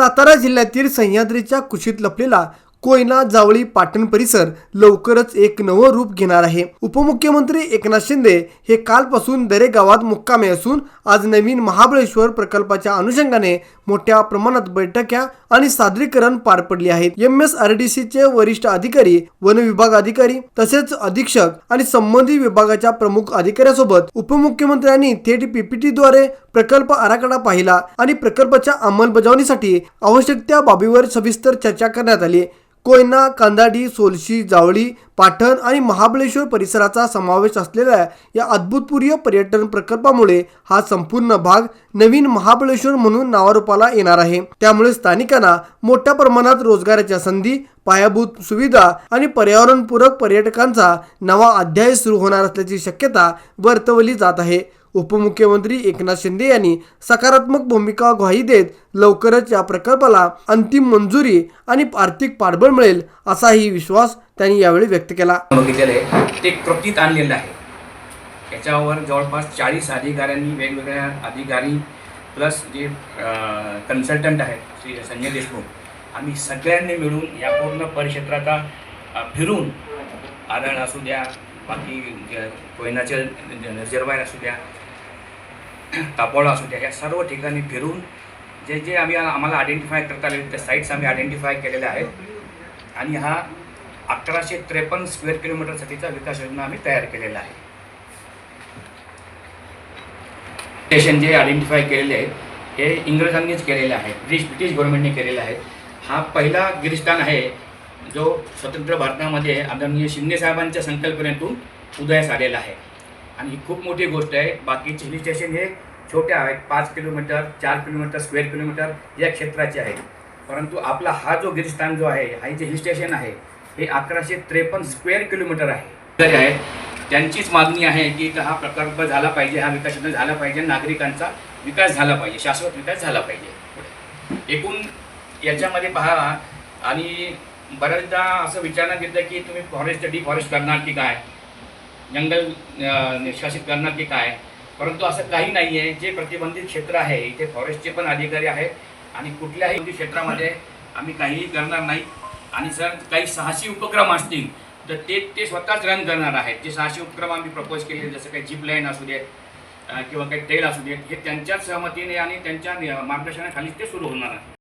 सातारा जिल्ह्यातील सह्याद्रीच्या कुशीत लपलेला कोयना जावळी पाटण परिसर लवकरच एक नवं रूप घेणार आहे. उपमुख्यमंत्री एकनाथ शिंदे हे कालपासून दरेक गावात मुक्कामे असून आज नवीन महाबळेश्वर प्रकल्पाच्या अनुषंगाने मोठ्या प्रमाणात बैठक्या आणि सादरीकरण पार पडली आहेत. एम एस आर डी चे वरिष्ठ अधिकारी वन विभाग अधिकारी तसेच अधीक्षक आणि संबंधित विभागाच्या प्रमुख अधिकाऱ्यासोबत उपमुख्यमंत्र्यांनी थेट पीपीटीद्वारे प्रकल्प आराखडा पाहिला आणि प्रकल्पाच्या अंमलबजावणीसाठी आवश्यक त्या बाबीवर सविस्तर चर्चा करण्यात आली. कोयना कांदाडी सोलशी जावळी पाटण आणि महाबळेश्वर परिसराचा समावेश असलेल्या या अद्भुतपूर्य पर्यटन प्रकल्पामुळे हा संपूर्ण भाग नवीन महाबळेश्वर म्हणून नावारूपाला येणार आहे. त्यामुळे स्थानिकांना मोठ्या प्रमाणात रोजगाराच्या संधी पायाभूत सुविधा आणि पर्यावरणपूरक पर्यटकांचा नवा अध्याय सुरू होणार असल्याची शक्यता वर्तवली जात आहे. उपमुख्यमंत्री एकनाथ शिंदे यांनी सकारात्मक भूमिका ग्वाही देत लवकरच या प्रकल्पाला अंतिम मंजुरी आणि आर्थिक पाठबळ मिळेल असाही विश्वास त्यांनी यावेळी व्यक्त केला. आहे. ते कृतीत आणलेलं आहे. याच्यावर जवळपास चाळीस अधिकाऱ्यांनी वेगवेगळ्या अधिकारी प्लस जे कन्सल्टंट आहेत श्री संजय देशमुख आम्ही सगळ्यांनी मिळून या पूर्ण परिक्षेत्राचा फिरून आरण असू द्या बाकी अ, कोयनाचे रिझर्वायर असू द्या तापोळा असू द्या या सर्व ठिकाणी फिरून जे जे आम्ही आम्हाला आयडेंटिफाय करता आले त्या साईट्स आम्ही आयडेंटिफाय केलेल्या आहेत. आणि हा अकराशे त्रेपन्न स्क्वेअर किलोमीटरसाठीचा विकास योजना आम्ही तयार केलेला आहे. स्टेशन जे आयडेंटिफाय केलेले आहेत हे इंग्रजांनीच केलेले आहेत ब्रिटिश ब्रिटिश गव्हर्नमेंटने केलेले आहेत. हा पहिला गिरिस्थान आहे जो स्वतंत्र भारतामध्ये आदरणीय शिंदेसाहेबांच्या संकल्पनेतून उदयास आलेला आहे. आणि ही खूप मोठी गोष्ट आहे बाकीचे हिल स्टेशन हे छोटे आहेत पाच किलोमीटर चार किलोमीटर स्क्वेअर किलोमीटर या क्षेत्राचे आहेत. परंतु आपला हा जो गिरिस्थान जो आहे हा जे हिल स्टेशन आहे हे अकराशे त्रेपन्न स्क्वेअर किलोमीटर आहे. तरी आहेत त्यांचीच मागणी आहे की इथं हा प्रकल्प झाला पाहिजे हा विकास झाला पाहिजे नागरिकांचा विकास झाला पाहिजे शाश्वत विकास झाला पाहिजे. एकूण याच्यामध्ये पहा आणि बऱ्याचदा असं विचारण्यात येतं की तुम्ही फॉरेस्ट डिफॉरेस्ट करणार की काय? जंगल निष्कासित करणार की काय? परंतु असं काही नाही आहे जे प्रतिबंधित क्षेत्र आहे इथे फॉरेस्टचे पण अधिकारी आहेत आणि कुठल्याही क्षेत्रामध्ये आम्ही काहीही करणार नाही. आणि सर काही साहसी उपक्रम असतील तर ते ते स्वतःच रन करणार आहेत. जे साहसी उपक्रम आम्ही प्रपोज केले जसं काही जीप लाईन असू देत किंवा काही तेल असू देत हे त्यांच्याच सहमतीने आणि त्यांच्या मार्गदर्शनाखाली मार्गदर्शनाखालीच ते सुरू होणार आहे.